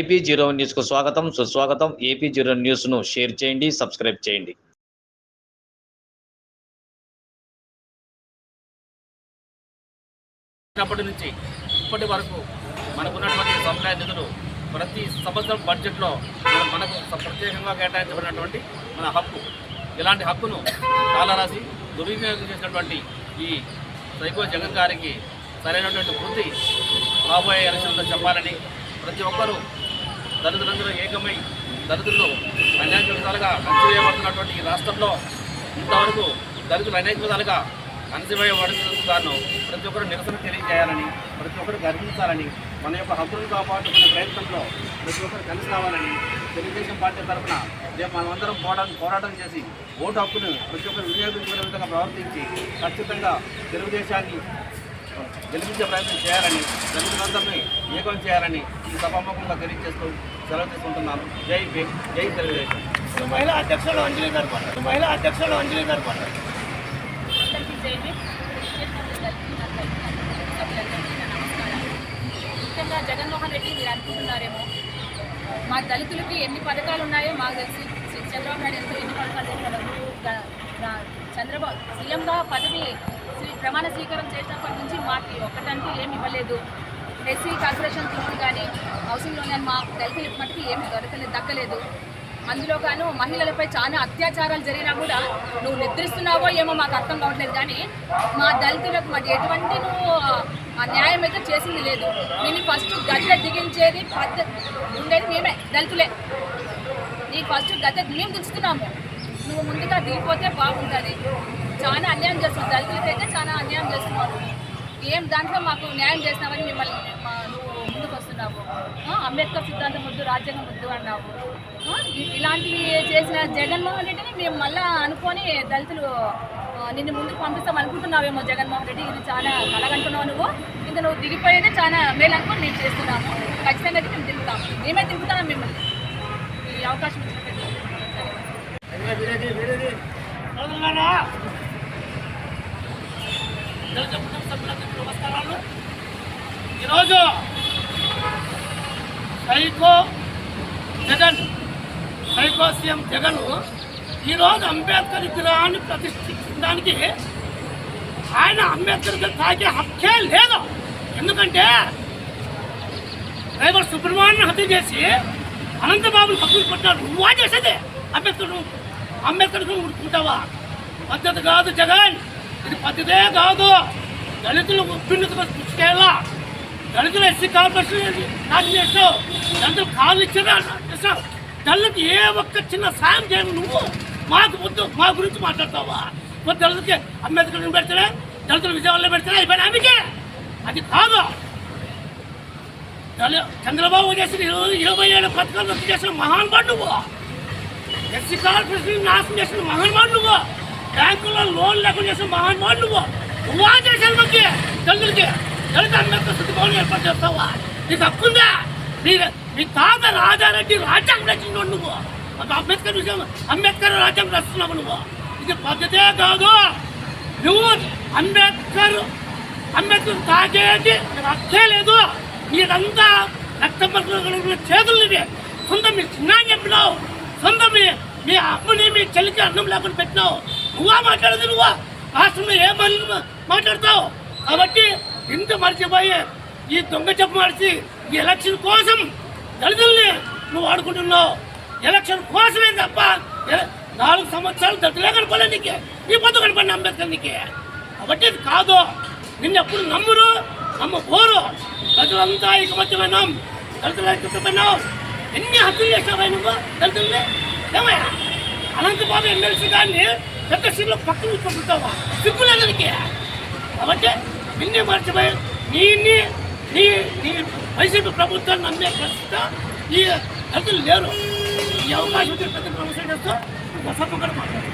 AP zero న్యూస్కు స్వాగతం. సుస్వాగతం. ఏపీ జీరో న్యూస్ను షేర్ చేయండి సబ్స్క్రైబ్ చేయండి. అప్పటి నుంచి ఇప్పటి వరకు మనకున్నటువంటి సంప్రదాయ నిధులు ప్రతి సంవత్సరం బడ్జెట్లో మనకు ప్రత్యేకంగా కేటాయించబడినటువంటి మన హక్కు. ఇలాంటి హక్కును కాలరాసి దుర్వినియోగం చేసినటువంటి ఈ సైకో జగన్ గారికి సరైనటువంటి వృద్ధి రాబోయే ఎలక్షన్లో చెప్పాలని ప్రతి ఒక్కరూ దళితులందరూ ఏకమై దళితులు అనేక విధాలుగా అణచివేయబడుతున్నటువంటి ఈ రాష్ట్రంలో ఇంతవరకు దళితులు అనేక విధాలుగా అణచివేయబడినందుకు కారణం ప్రతి ఒక్కరు నిరసన తెలియజేయాలని ప్రతి ఒక్కరు గర్వించాలని మన యొక్క హక్కులను కాపాడుకునే ప్రయత్నంలో ప్రతి ఒక్కరు కలిసి రావాలని తెలుగుదేశం పార్టీ తరఫున రేపు మనమందరం పోరాటం పోరాటం చేసి ఓటు హక్కును ప్రతి ఒక్కరు వినియోగించుకునే విధంగా ప్రవర్తించి ఖచ్చితంగా తెలుగుదేశాన్ని గెలిపించే ప్రయత్నం చేయాలని దళితులందరినీ ఏకం చేయాలని ఈ సభాముఖంగా తెలియజేస్తూ సెలవు తీసుకుంటున్నాను. జై భీమ్ జై తెలుగుదేశం. మహిళా అధ్యక్షులు అంజలి గారు పడ్డారు మహిళా అధ్యక్షులు అంజలి గారు పడ్డారు ముఖ్యంగా జగన్మోహన్ రెడ్డి మీరు అనుకుంటున్నారేమో మా దళితులకి ఎన్ని పథకాలు ఉన్నాయో మాకు తెలిసి చంద్రబాబు నాయుడు ఎంతో ఎన్ని పథకాలు చేశారు చంద్రబాబు సీఎంగా పదవి ప్రమాణ స్వీకారం చేసినప్పటి నుంచి మాకు ఒక్కటంటూ ఏమి ఇవ్వలేదు. ఎస్సీ కార్పొరేషన్ లోన్ కానీ హౌసింగ్ లోన్ కానీ మా దళితులకు మటుకు ఏమి దొరకలేదు దక్కలేదు అందులో గాను మహిళలపై చాలా అత్యాచారాలు జరిగినా కూడా నువ్వు నిద్రిస్తున్నావో ఏమో మాకు అర్థం కావట్లేదు. కానీ మా దళితులకు మరి ఎటువంటి నువ్వు న్యాయం అయితే చేసింది లేదు. నేను ఫస్ట్ గద్దె దిగించేది పద్ధ ఉండేది మేమే దళితులే. నీకు ఫస్ట్ గద్దె మేము దించుతున్నాము. నువ్వు ముందుగా దిగిపోతే బాగుంటుంది. అన్యాయం చేస్తున్నావు దళితులకైతే చాలా అన్యాయం చేస్తున్నావు ఏం దాంట్లో మాకు న్యాయం చేసినావని మిమ్మల్ని మా- నువ్వు ముందుకు వస్తున్నావు. అంబేద్కర్ సిద్ధాంతం ముద్దు రాజ్యాంగం ముద్దు అన్నావు. ఇలాంటివి చేసిన జగన్మోహన్ రెడ్డిని మేము మళ్ళా అనుకొని దళితులు నిన్ను ముందుకు పంపిస్తాం అనుకుంటున్నావేమో జగన్మోహన్ రెడ్డి. ఇది చాలా కలగంటున్నావు నువ్వు. ఇంకా నువ్వు దిగిపోయేదే చాలా మేలు అనుకొని మేము చేస్తున్నాము. ఖచ్చితంగా అయితే మేము దింపుతాము మేమే దింపుతాం మిమ్మల్ని? ఈ అవకాశం ఇచ్చినట్టు సోదరులారా, కుటుంబ సభ్యులందరికీ నమస్కారాలు. ఈరోజు psycho Jagan psycho CM Jagan ఈరోజు అంబేద్కర్ విగ్రహాన్ని ప్రతిష్ఠించడానికి ఆయన అంబేద్కర్ తాగే హక్కే లేదు. ఎందుకంటే డ్రైవర్ సుబ్రహ్మణ్యం హత్య చేసి అనంతబాబుని పక్కన కొట్టాడు నువ్వా చేసేది? అంబేద్కర్ అంబేద్కర్ ఉడుకుంటావా పద్ధతి కాదు జగన్. ఇది పద్ధతే కాదు. దళితులు ఉప్పిన్నతగా కృషి చేయాలా దళితులు ఎస్సీ కార్పొరేషన్ చేస్తావు దళితులు కాళ్ళు ఇచ్చినా చేస్తావు దళితులకు ఏ ఒక్క చిన్న సాయం చేయను నువ్వు. మాకు ముందు మా గురించి మాట్లాడతావా? మరి దళితులకి అంబేద్కర్ పెడతారా దళితులు విజయవాడలో పెడతారా ఇవన్నీ ఆమెకే అది కాదు. దళి- చంద్రబాబు చేసిన ఇరవై ఇరవై ఏడు పథకాలు చేసిన మహాన్ నువ్వు. ఎస్సీ కార్పొరేషన్ నాశనం చేసిన మహాన్ నువ్వు. బ్యాంకులో లోన్ లేకుండా చేసిన మహానుభాడు నువ్వు. నువ్వు చేశాను మనకి దళితులకి దళిత అంబేద్కర్ శుద్ధి ఏర్పాటు చేస్తావా? నీకు హక్కుందా నీ నీ తాత రాజారెడ్డి రాజ్యాంగం రచించాడు నువ్వు. ఒక అంబేద్కర్ విషయం అంబేద్కర్ రాజ్యాంగం రస్తున్నావు నువ్వు. ఇది పద్ధతే కాదు. నువ్వు అంబేద్కర్ అంబేద్కర్ తాగేది రక్తే లేదు. మీరంతా రక్త కలిగిన చేతులు ఇవి సొంత మీ చిన్న చెప్పినావు సొంత మీ మీ అమ్మని మీ చెల్లికి అన్నం లేకుండా పెట్టినావు. నువ్వా మాట్లాడదు నువ్వా? రాష్ట్రంలో ఏ మని మాట్లాడతావు? కాబట్టి ఇంత మర్చిపోయి ఈ దొంగ చెప్పు మరిచి ఈ ఎలక్షన్ కోసం దళితుల్ని నువ్వు ఆడుకుంటున్నావు ఎలక్షన్ కోసమే తప్ప నాలుగు సంవత్సరాలు దళితులే కనపడలే నీకే. నీ పొద్దు కనపడి అంబేద్కర్ నీకే. కాబట్టి ఇది కాదు. నిన్ను ఎప్పుడు నమ్మ పోరు ప్రజలంతా ఐకమత్యమైనాం దళితులు ఐకమత్యమైనాం ఎన్ని హత్యలు చేసావా నువ్వు దళితుల్ని? ఏమయ్యా? అనంతబాబు ఎమ్మెల్సీ గారిని పెద్ద సీట్లో పక్కన కూర్చోబెడతావా? సిగ్గులేదు నీకే కాబట్టి నిన్నే మర్చిపోయి నీ నీ నీ వైసీపీ ప్రభుత్వాన్ని నమ్మే ప్రస్తుత ఈ దళితులు లేరు. ఈ అవకాశం వచ్చిన పెద్ద ప్రభుత్వం చేస్తూ సభ కూడా మాట్లాడుతుంది